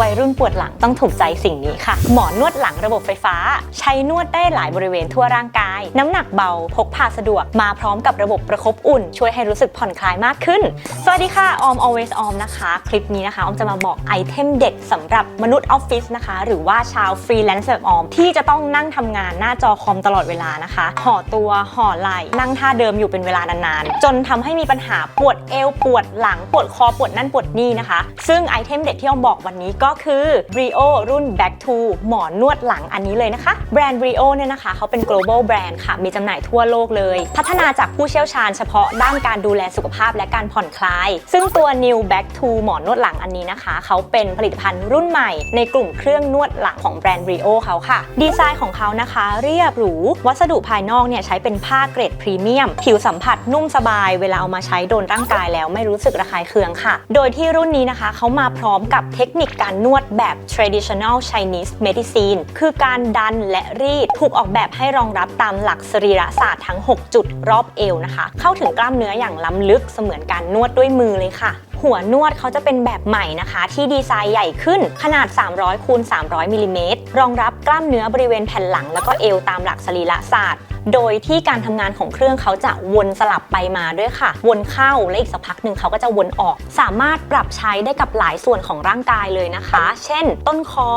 วัยรุ่นปวดหลังต้องถูกใจสิ่งนี้ค่ะ หมอนวดหลังระบบไฟฟ้า ใช้นวดได้หลายบริเวณทั่วร่างกาย น้ำหนักเบาพกพาสะดวกมาพร้อมกับระบบประคบอุ่น ช่วยให้รู้สึกผ่อนคลายมากขึ้น สวัสดีค่ะ ออม always ออมนะคะ คลิปนี้นะคะออมจะมาบอกไอเทมเด็ดสำหรับมนุษย์ออฟฟิศนะคะ หรือว่าชาวฟรีแลนซ์แบบออม ที่จะต้องนั่งทำงานหน้าจอคอมตลอดเวลานะคะห่อตัวห่อไหล่นั่งท่าเดิมอยู่เป็นเวลานานๆจนทำให้มีปัญหาปวดเอวปวดหลังปวดคอปวดนั่นปวดนี่นะคะ ซึ่งไอเทมเด็ดที่ออมบอกวันนี้ก็คือ Brio รุ่น Back to หมอนนวดหลังอันนี้เลยนะคะ แบรนด์ Brio เนี่ยนะคะเขาเป็น global brand ค่ะ มีจำหน่ายทั่วโลกเลย พัฒนาจากผู้เชี่ยวชาญเฉพาะด้านการดูแลสุขภาพและการผ่อนคลาย ซึ่งตัว New Back to หมอนนวดหลังอันนี้นะคะ เขาเป็นผลิตภัณฑ์รุ่นใหม่ในกลุ่มเครื่องนวดหลังของแบรนด์ Brio เขาค่ะ ดีไซน์ของเขานะคะ เรียบหรู วัสดุภายนอกเนี่ยใช้เป็นผ้าเกรดพรีเมียม ผิวสัมผัสนุ่มสบาย เวลาเอามาใช้โดนร่างกายแล้วไม่รู้สึกระคายเคืองค่ะ โดยที่รุ่นนี้นะคะเขามาพร้อมกับเทคนิคการนวดแบบ traditional Chinese medicine คือการดันและรีดถูกออกแบบให้รองรับตามหลักสรีระศาสตร์ทั้ง 6 จุดรอบเอวนะคะ เข้าถึงกล้ามเนื้ออย่างล้ำลึกเสมือนการนวดด้วยมือเลยค่ะหัวนวดเขาจะเป็นแบบใหม่นะคะ ที่ดีไซน์ใหญ่ขึ้นขนาด 300คูณ300มิลลิเมตรรองรับกล้ามเนื้อบริเวณแผ่นหลัง แล้วก็เอวตามหลักสรีระศาสตร์ โดยที่การทำงานของเครื่องเขาจะวนสลับไปมาด้วยค่ะ วนเข้าและอีกสักพักหนึ่งเขาก็จะวนออก สามารถปรับใช้ได้กับหลายส่วนของร่างกายเลยนะคะ เช่น ต้นคอ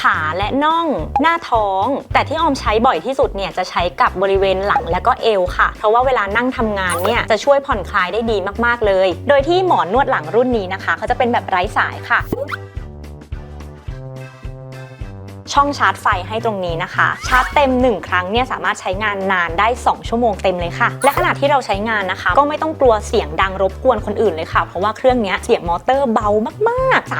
ขาและน่อง หน้าท้อง แต่ที่ออมใช้บ่อยที่สุดเนี่ยจะใช้กับบริเวณหลังและก็เอวค่ะ เพราะว่าเวลานั่งทำงานเนี่ยจะช่วยผ่อนคลายได้ดีมากๆเลย โดยที่หมอนนวดหลังรุ่นนี้นะคะเขาจะเป็นแบบไร้สายค่ะ ช่องชาร์จไฟให้ตรงนี้นะคะ ชาร์จเต็ม 1 ครั้งเนี่ยสามารถใช้งานนานได้ 2 ชั่วโมงเต็มเลยค่ะ และขณะที่เราใช้งานนะคะ ก็ไม่ต้องกลัวเสียงดังรบกวนคนอื่นเลยค่ะ เพราะว่าเครื่องเนี้ยเสียงมอเตอร์เบามากๆ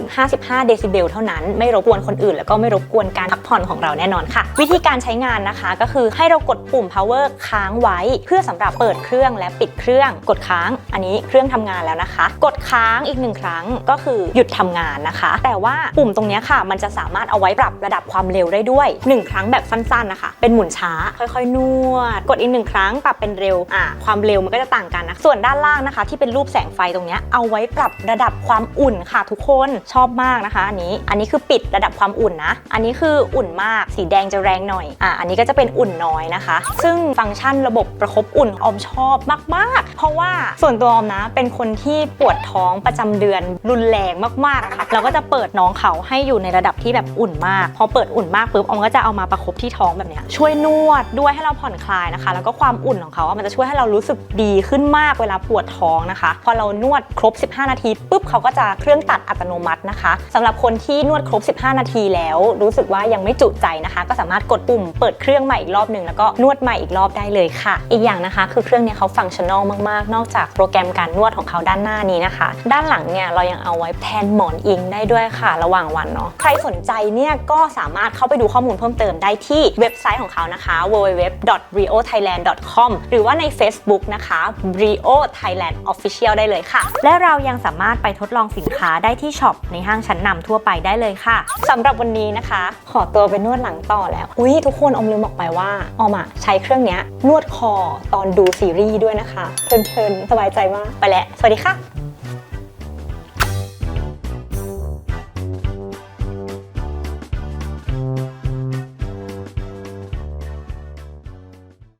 30-55 เดซิเบลเท่านั้น ไม่รบกวนคนอื่น แล้วก็ไม่รบกวนการพักผ่อนของเราแน่นอนค่ะ วิธีการใช้งานนะคะก็คือให้เรากดปุ่ม power ค้างไว้ เพื่อสำหรับเปิดเครื่องและปิดเครื่อง กดค้าง อันนี้เครื่องทำงานแล้วนะคะ กดค้างอีกหนึ่งครั้งก็คือหยุดทำงานนะคะ แต่ว่าปุ่มตรงเนี้ยค่ะ มันจะสามารถเอาไว้ปรับระดับความเร็วได้ด้วย 1 ครั้งแบบสั้นๆนะคะ เป็นหมุนช้า ค่อยๆ นวด กดอีกหนึ่งครั้งปรับเป็นเร็วอ่าความเร็วมันก็จะต่างกันนะส่วนด้านล่างนะคะ ที่เป็นรูปแสงไฟตรงเนี้ยเอาไว้ปรับระดับความอุ่นค่ะทุกคนชอบมากนะคะ อันนี้อันนี้คือปิดระดับความอุ่นนะ อันนี้คืออุ่นมากสีแดงจะแรงหน่อยอ่าอันนี้ก็จะเป็นอุ่นน้อยนะคะ ซึ่งฟังก์ชันระบบประคบอุ่นออมชอบมากๆ เพราะว่าส่วนตัวออมนะ เป็นคนที่ปวดท้องประจำเดือนรุนแรงมากๆค่ะเราก็จะเปิดน้องเขาให้อยู่ในระดับที่แบบอุ่นมากพอเปิดอุ่นมากปุ๊บออมก็จะเอามาประคบที่ท้องแบบเนี้ยช่วยนวดด้วยให้เราผ่อนคลายนะคะ แล้วก็ความอุ่นของเขาอะมันจะช่วยให้เรารู้สึกดีขึ้นมากเวลาปวดท้องนะคะ พอเรานวดครบ 15 นาทีปุ๊บเขาก็จะเครื่องตัดอัตโนมัตินะคะสำหรับคนที่นวดครบ 15 นาทีแล้ว รู้สึกว่ายังไม่จุใจนะคะ ก็สามารถกดปุ่มเปิดเครื่องใหม่อีกรอบหนึ่งแล้วก็นวดใหม่อีกรอบได้เลยค่ะ อีกอย่างนะคะ คือเครื่องเนี้เขาฟังชั่นอลมากๆ นอกจากโปรแกรมการนวดของเขาด้านหน้านี้นะคะ ด้านหลังเนี่ยเรายังเอาไว้แทนหมอนอิงได้ด้วยค่ะ ระหว่างวันเนาะใครสนใจเนี่ยก็สามารถเข้าไปดูข้อมูลเพิ่มเติมได้ที่เว็บไซต์ของเขานะคะ www.riothailand.com หรือว่าใน Facebook นะคะ riothailand Official ได้เลยค่ะ และเรายังสามารถไปทดลองสินค้าได้ที่ช็อปในห้างชั้นนำทั่วไปได้เลยค่ะสำหรับวันนี้นะคะ ขอตัวไปนวดหลังต่อแล้ว อุ้ยทุกคนอมลืมบอกไปว่าออมอะใช้เครื่องนี้นวดคอตอนดูซีรีส์ด้วยนะคะเพลินๆสบายใจมากไปแล้วสวัสดีค่ะ